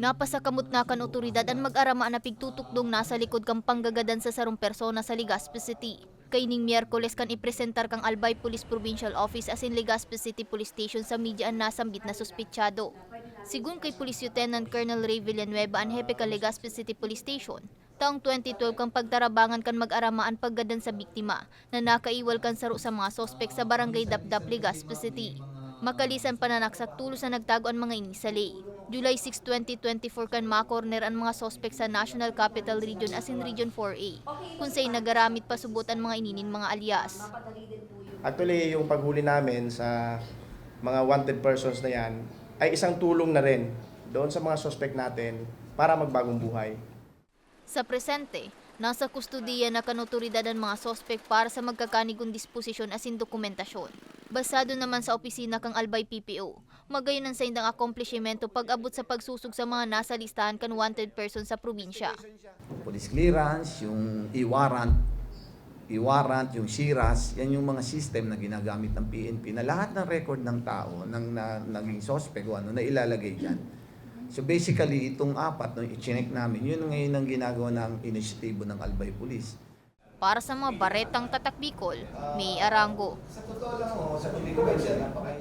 Napasakamot na kan otoridad ang mag-arama na pigtutukdong nasa likod kang panggagadan sa sarong persona sa Legazpi City. Kaining Miyerkules kan ipresentar kang Albay Police Provincial Office as in Legazpi City Police Station sa media ang nasambit na suspitsyado. Sigun kay Police Lieutenant Colonel Ray Villanueva ang hepe kan Legazpi City Police Station, taong 2012 kang pagtarabangan kan mag-aramaan paggadan sa biktima na nakaiwal kan saro sa mga sospek sa barangay Dapdap, Legazpi City. Makalisan pananaksak tulos na nagtago ang mga inisali. July 6, 2024 kan makorner ang mga sospek sa National Capital Region as in Region 4A, kung sa'y nagaramit pa subot ang mga ininin mga alias. Actually, yung paghuli namin sa mga wanted persons na yan ay isang tulong na rin doon sa mga suspect natin para magbagong buhay. Sa presente, nasa kustudiya na kanotoridad ang mga sospek para sa magkakanigong disposisyon as in dokumentasyon. Basado naman sa opisina kang Albay PPO, magayon ang sa indang akomplishimento pag-abot sa pagsusog sa mga nasa listahan kan wanted person sa probinsya. Police clearance, yung e-warrant, e-warrant, yung SIRAS, yan yung mga system na ginagamit ng PNP na lahat ng record ng tao, ng na, naging suspect o ano, na ilalagay dyan. So basically, itong apat, no, i-check namin, yun ngayon ang ginagawa ng inisyatibo ng Albay Police. Para sa mga baretang tatak Bicol, may Arango. Sa totoo lang, oh, sa Pilipinas, napaka